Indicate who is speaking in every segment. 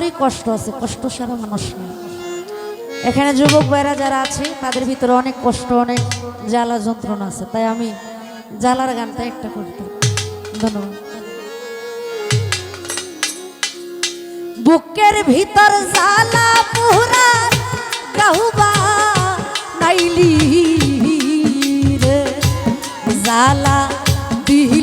Speaker 1: ভিতরেই কষ্ট আছে, কষ্ট সারা মানুষ নেই। এখানে যুবক ভাইরা যারা আছে, তাদের ভিতরে অনেক কষ্ট, অনেক জ্বালা যন্ত্রণা আছে। তাই আমি জ্বালার গানটা একটা করতাম ধন্যবাদ। বুকের ভিতর জ্বালা পুহরা গাহুবা নাইলি রে। জ্বালা দিহি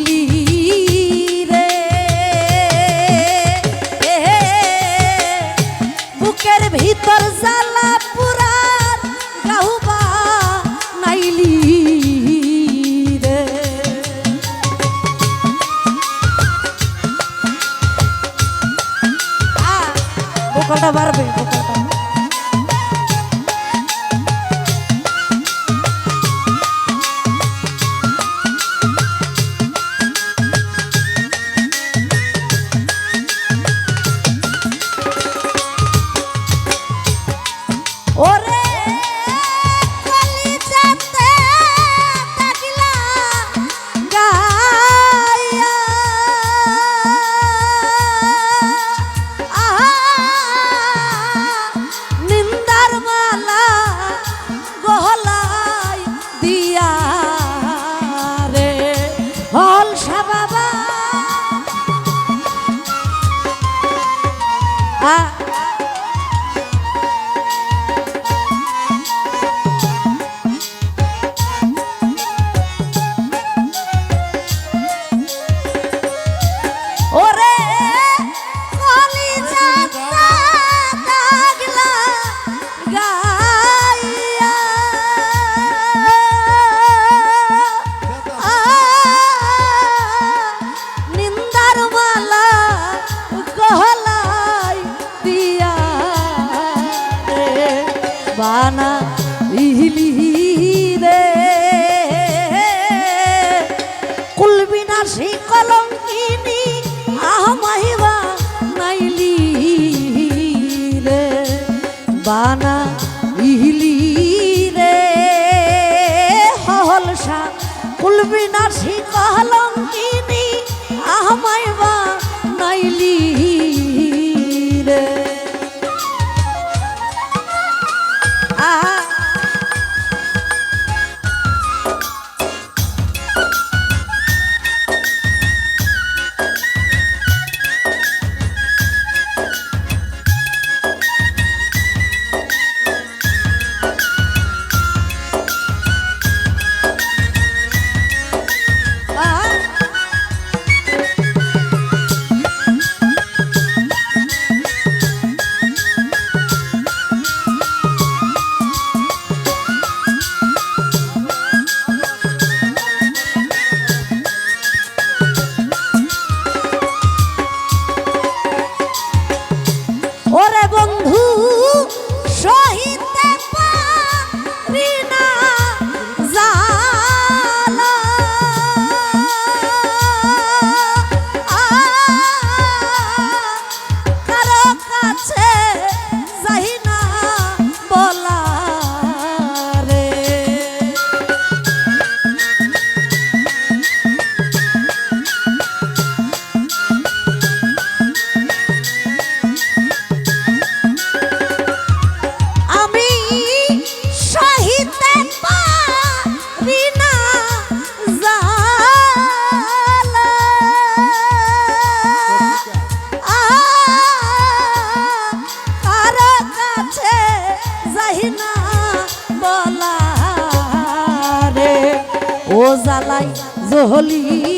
Speaker 1: কলটা বাড়বে। সেই কলম কিনি আহ মাহিবা নাইলি রে। বানা জহলি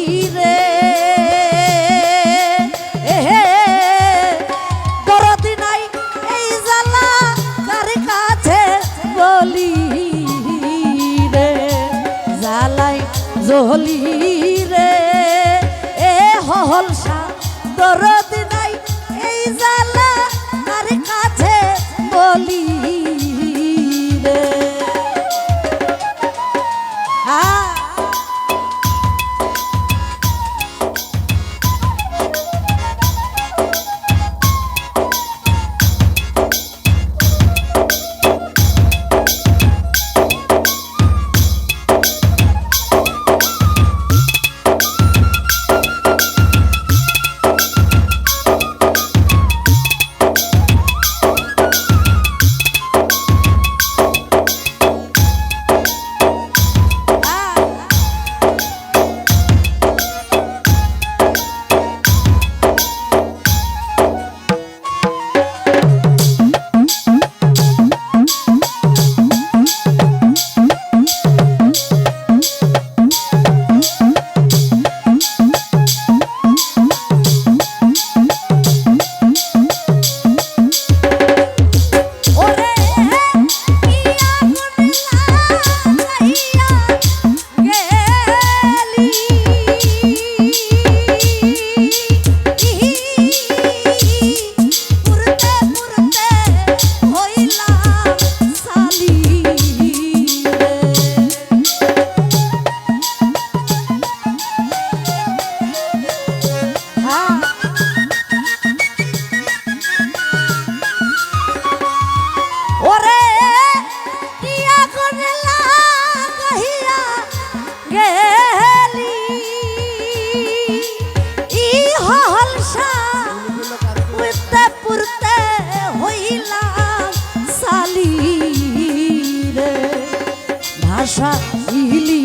Speaker 1: রাখিলি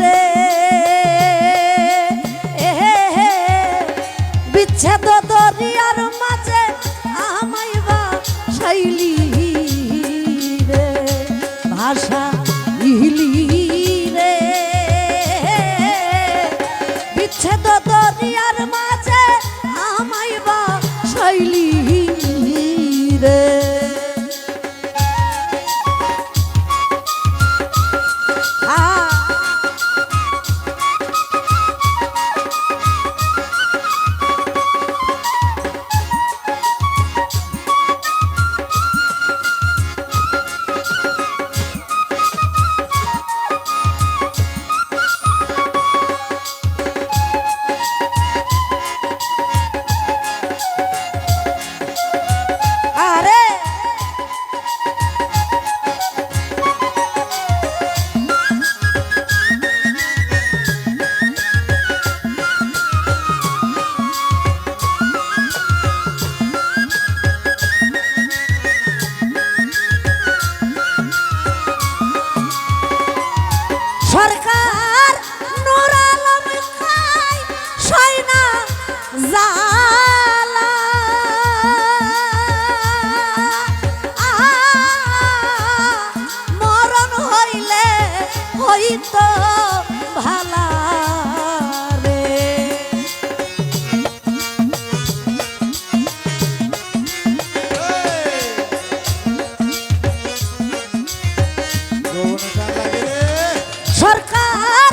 Speaker 1: রে। বিচ্ছেদ সরকার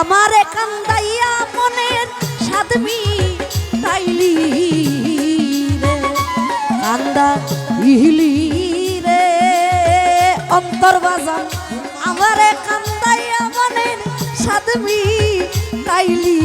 Speaker 1: আমার এখান দাইয়া মনের সাদমি তাইলি রে। কান্দা ইহলি রে। অন্তর বাজার আমার এখান দাইয়া মনের সাদমি তাইলি